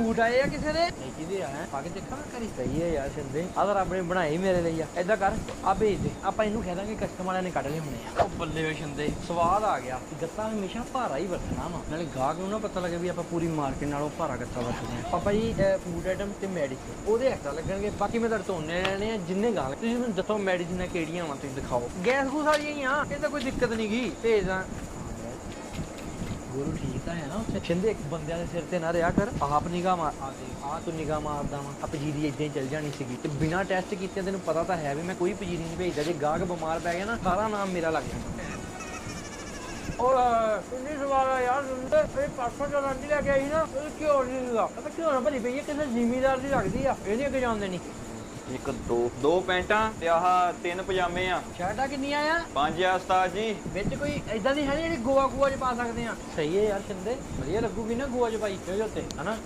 Boot ਆਏ ਆ ਕਿਸੇ ਦੇ? ਨਹੀਂ ਕਿਹਦੇ ਆ ਹੈ? ਪਾ ਕੇ ਦੇਖਾਂ ਮੈਂ ਕਰੀ ਸਹੀ ਹੈ ਯਾਰ ਸਿੰਦੇ। ਆ ਤਾਂ ਰੱਬ ਨੇ ਮੇਰੇ ਲਈ ਆ। ਏਦਾਂ ਕਰ ਆ ਭੇਜ ਦੇ। ਆਪਾਂ ਇਹਨੂੰ ਕਹਿ ਦਾਂਗੇ ਕਸਟਮਰ ਵਾਲਿਆਂ ਨੇ ਕੱਢ ਲਏ ਹੋਣੇ ਆ। ਉਹ ਬੱਲੇ ਵੇ ਸਿੰਦੇ ਸਵਾਦ ਆ ਗਿਆ। ਗੱਤਾ ਹਮੇਸ਼ਾ ਭਾਰਾ ਹੀ ਵਰਤਣਾ ਵਾ। ਨਾਲੇ ਗਾਹਕ ਨੂੰ ਨਾ ਪਤਾ ਲੱਗੇ ਵੀ ਆਪਾਂ ਪੂਰੀ ਮਾਰਕੀਟ ਨਾਲੋਂ ਭਾਰਾ ਗੱਤਾ ਵਰਤਦੇ ਆ। ਪਾਪਾ ਜੀ ਫੂਡ ਆਈਟਮ ਤੇ ਮੈਡੀਸਿਨ ਉਹਦੇ ਐਕਸਟਰਾ ਲੱਗਣਗੇ। ਬਾਕੀ ਮੈਂ ਤੁਹਾਡੇ ਤੋਂ ਉਹਨੇ ਲੈਣੇ ਆ ਜਿੰਨੇ ਗਾਹਕ। ਤੁਸੀਂ ਮੈਨੂੰ ਦੱਸੋ ਮੈਡੀਸਿਨਾਂ ਕਿਹੜੀਆਂ ਵਾ ਤੁਸੀਂ ਦਿਖਾਓ। ਗੈਸ ਗੂਸ ਵਾਲੀਆਂ ਹੀ ਆ। ਇਹ ਤਾਂ ਕੋਈ ਦਿੱਕਤ ਨਹੀਂ ਗੀ। ਭੇਜ ਦਾਂ। ਗੁਰੂ ਠੀਕ ਤਾਂ ਹੈ ਨਾ ਉੱਥੇ। ਕਹਿੰਦੇ ਇੱਕ ਬੰਦਿਆਂ ਦੇ ਸਿਰ ਤੇ ਨਾ ਰਿਆ ਕਰ ਆਪ ਨਿਗਾਹ ਮਾਰ ਆ ਦੇ ਆ ਤੂੰ ਨਿਗਾਹ ਮਾਰਦਾ ਵਾ। ਆ ਪਜੀਰੀ ਇਦਾਂ ਹੀ ਚੱਲ ਜਾਣੀ ਸੀਗੀ। ਤੇ ਬਿਨਾ ਟੈਸਟ ਕੀਤੇ ਤੈਨੂੰ ਪਤਾ ਤਾਂ ਹੈ ਵੀ ਮੈਂ ਕੋਈ ਪਜੀਰੀ ਨਹੀਂ ਭੇਜਦਾ। ਜੇ ਗਾਹਕ ਬਿਮਾਰ ਪੈ ਗਿਆ ਨਾ ਸਾਰਾ ਨਾਮ ਮੇਰਾ ਲੱਗ ਜਾਂਦਾ। ਔਰ ਇੰਨੀ ਸਵਾਲ ਆ ਯਾਰ ਸੁਣਦੇ ਇਹ ਪਾਸੋਂ ਜਦੋਂ ਲੈ ਕੇ ਆਈ ਨਾ ਇਹ ਕਿਉਂ ਨਹੀਂ ਪਤਾ ਕਿਉਂ ਨਾ ਭਲੀ ਪਈ ਹੈ ਕਿਸੇ ਜ਼ਿਮੀਦਾਰ ਦੀ ਲੱਗਦੀ ਆ। ਇਹ ਨਹੀਂ ਅੱਗੇ ਜਾਂਦੇ ਨਹੀਂ ਇੱਕ ਦੋ। ਦੋ ਪੈਂਟਾਂ ਤੇ ਆਹ ਤਿੰਨ ਪਜਾਮੇ ਆ। ਸ਼ਰਟਾਂ ਕਿੰਨੀਆਂ ਆ? ਪੰਜ ਆ ਉਸਤਾਦ ਜੀ। ਵਿੱਚ ਕੋਈ ਐਦਾਂ ਦੀ ਹੈ ਨੀ ਜਿਹੜੀ ਗੋਆ ਗੋਆ ਚ ਪਾ ਸਕਦੇ ਆ? ਸਹੀ ਹੈ ਯਾਰ ਸ਼ਿੰਦੇ। ਵਧੀਆ ਲੱਗੂਗੀ ਨਾ ਗੋਆ ਚ ਪਾਈ ਉਹਦੇ ਉੱਤੇ ਹਨਾ?